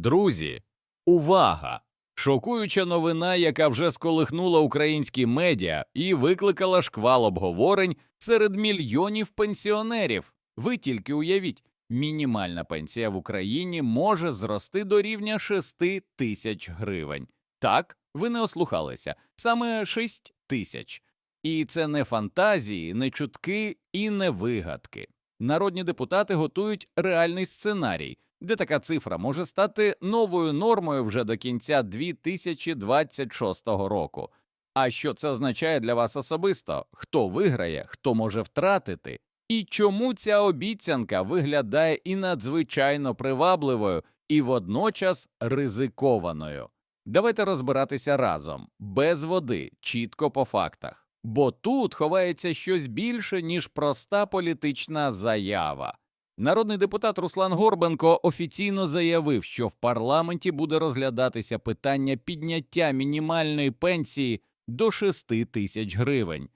Друзі, увага! Шокуюча новина, яка вже сколихнула українські медіа і викликала шквал обговорень серед мільйонів пенсіонерів. Ви тільки уявіть, мінімальна пенсія в Україні може зрости до рівня 6 тисяч гривень. Так, ви не ослухалися, саме 6 тисяч. І це не фантазії, не чутки і не вигадки. Народні депутати готують реальний сценарій, де така цифра може стати новою нормою вже до кінця 2026 року. А що це означає для вас особисто? Хто виграє, хто може втратити? І чому ця обіцянка виглядає і надзвичайно привабливою, і водночас ризикованою? Давайте розбиратися разом, без води, чітко по фактах. Бо тут ховається щось більше, ніж проста політична заява. Народний депутат Руслан Горбенко офіційно заявив, що в парламенті буде розглядатися питання підняття мінімальної пенсії до 6 тисяч гривень.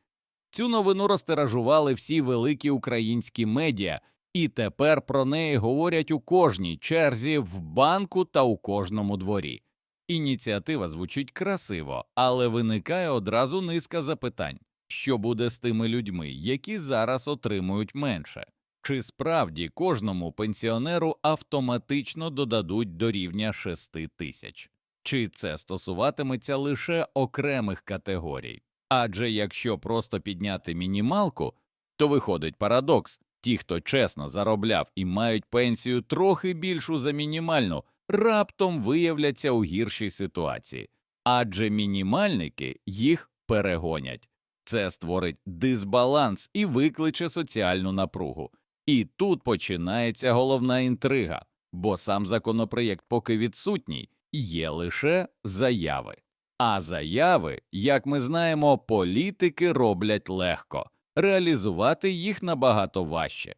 Цю новину розтиражували всі великі українські медіа, і тепер про неї говорять у кожній черзі в банку та у кожному дворі. Ініціатива звучить красиво, але виникає одразу низка запитань: що буде з тими людьми, які зараз отримують менше? Чи справді кожному пенсіонеру автоматично додадуть до рівня 6 тисяч? Чи це стосуватиметься лише окремих категорій? Адже якщо просто підняти мінімалку, то виходить парадокс ті, хто чесно заробляв і мають пенсію трохи більшу за мінімальну, раптом виявляться у гіршій ситуації, адже мінімальники їх перегонять. Це створить дисбаланс і викличе соціальну напругу. І тут починається головна інтрига, бо сам законопроєкт поки відсутній, є лише заяви. А заяви, як ми знаємо, політики роблять легко, реалізувати їх набагато важче.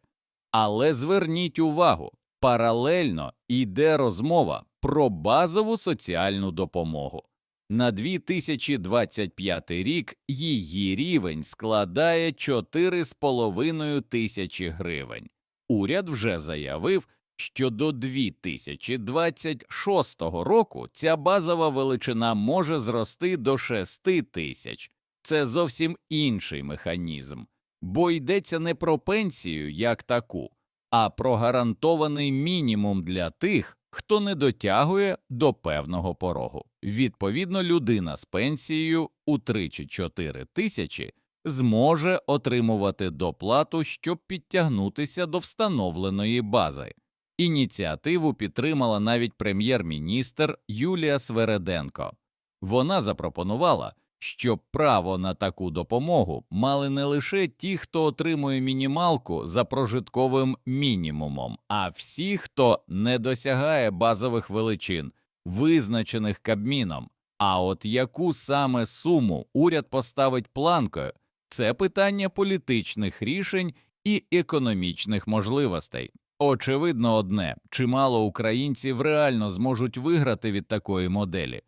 Але зверніть увагу, паралельно йде розмова про базову соціальну допомогу. На 2025 рік її рівень складає 4,5 тисячі гривень. Уряд вже заявив, що до 2026 року ця базова величина може зрости до 6 тисяч. Це зовсім інший механізм, бо йдеться не про пенсію як таку, а про гарантований мінімум для тих, хто не дотягує до певного порогу. Відповідно, людина з пенсією у 3 чи 4 тисячі зможе отримувати доплату, щоб підтягнутися до встановленої бази. Ініціативу підтримала навіть прем'єр-міністр Юлія Свереденко. Вона запропонувала, щоб право на таку допомогу мали не лише ті, хто отримує мінімалку за прожитковим мінімумом, а всі, хто не досягає базових величин, визначених Кабміном. А от яку саме суму уряд поставить планкою, це питання політичних рішень і економічних можливостей. Очевидно, одне чимало українців реально зможуть виграти від такої моделі.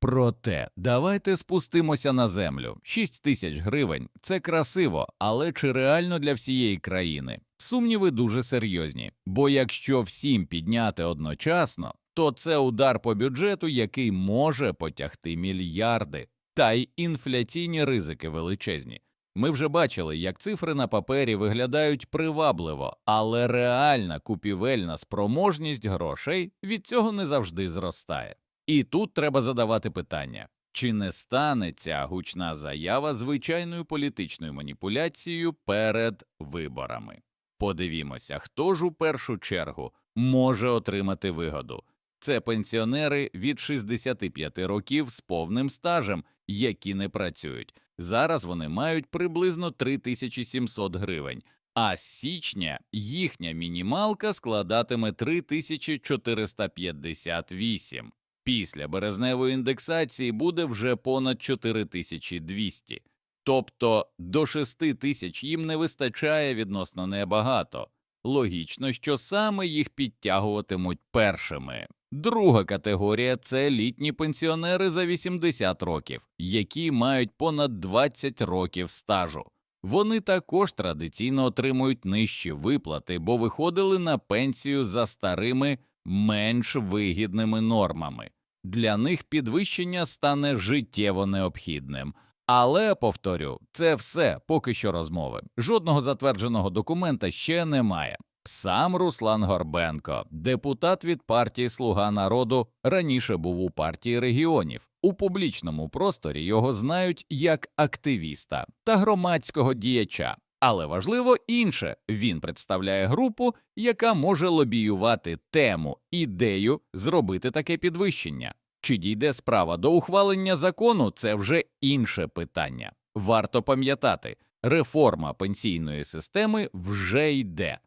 Проте давайте спустимося на землю. 6 тисяч гривень це красиво, але чи реально для всієї країни? Сумніви дуже серйозні, бо якщо всім підняти одночасно, то це удар по бюджету, який може потягти мільярди, та й інфляційні ризики величезні. Ми вже бачили, як цифри на папері виглядають привабливо, але реальна купівельна спроможність грошей від цього не завжди зростає. І тут треба задавати питання, чи не стане ця гучна заява звичайною політичною маніпуляцією перед виборами. Подивімося, хто ж у першу чергу може отримати вигоду. Це пенсіонери від 65 років з повним стажем, які не працюють. Зараз вони мають приблизно 3700 гривень, а з січня їхня мінімалка складатиме 3458. Після березневої індексації буде вже понад 4200. Тобто до 6 тисяч їм не вистачає відносно небагато. Логічно, що саме їх підтягуватимуть першими. Друга категорія це літні пенсіонери за 80 років, які мають понад 20 років стажу. Вони також традиційно отримують нижчі виплати, бо виходили на пенсію за старими менш вигідними нормами. Для них підвищення стане життєво необхідним. Але повторю, це все поки що розмови. Жодного затвердженого документа ще немає. Сам Руслан Горбенко, депутат від партії Слуга народу, раніше був у партії регіонів. У публічному просторі його знають як активіста та громадського діяча. Але важливо інше він представляє групу, яка може лобіювати тему, ідею зробити таке підвищення. Чи дійде справа до ухвалення закону, це вже інше питання. Варто пам'ятати, реформа пенсійної системи вже йде.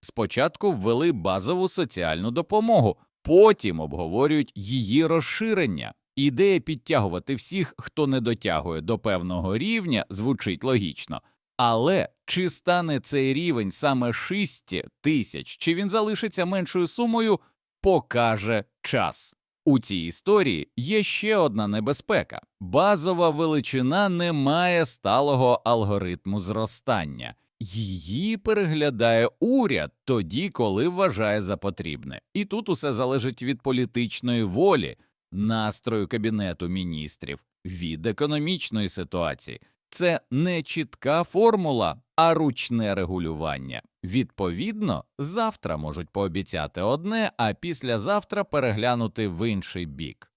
Спочатку ввели базову соціальну допомогу, потім обговорюють її розширення. Ідея підтягувати всіх, хто не дотягує до певного рівня, звучить логічно. Але чи стане цей рівень саме 6 тисяч, чи він залишиться меншою сумою, покаже час. У цій історії є ще одна небезпека: базова величина не має сталого алгоритму зростання. Її переглядає уряд тоді, коли вважає за потрібне. І тут усе залежить від політичної волі, настрою кабінету міністрів, від економічної ситуації. Це не чітка формула, а ручне регулювання. Відповідно, завтра можуть пообіцяти одне, а післязавтра переглянути в інший бік.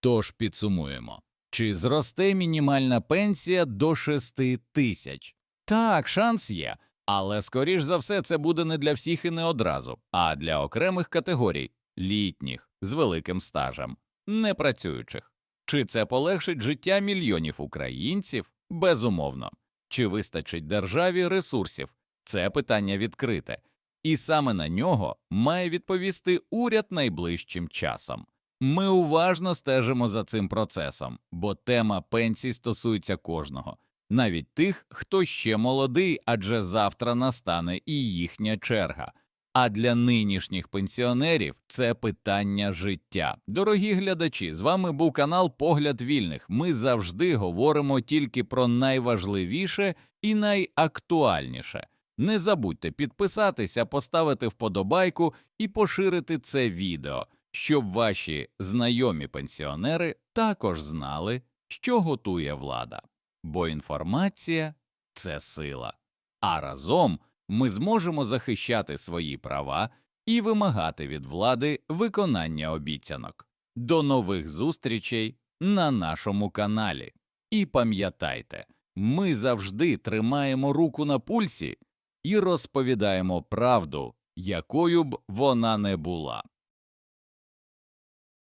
Тож підсумуємо, чи зросте мінімальна пенсія до 6 тисяч? Так, шанс є, але скоріш за все це буде не для всіх і не одразу, а для окремих категорій літніх з великим стажем, непрацюючих. Чи це полегшить життя мільйонів українців? Безумовно. Чи вистачить державі ресурсів? Це питання відкрите, і саме на нього має відповісти уряд найближчим часом. Ми уважно стежимо за цим процесом, бо тема пенсій стосується кожного, навіть тих, хто ще молодий, адже завтра настане і їхня черга. А для нинішніх пенсіонерів це питання життя. Дорогі глядачі, з вами був канал Погляд Вільних. Ми завжди говоримо тільки про найважливіше і найактуальніше. Не забудьте підписатися, поставити вподобайку і поширити це відео, щоб ваші знайомі пенсіонери також знали, що готує влада. Бо інформація це сила. А разом ми зможемо захищати свої права і вимагати від влади виконання обіцянок. До нових зустрічей на нашому каналі. І пам'ятайте, ми завжди тримаємо руку на пульсі і розповідаємо правду, якою б вона не була.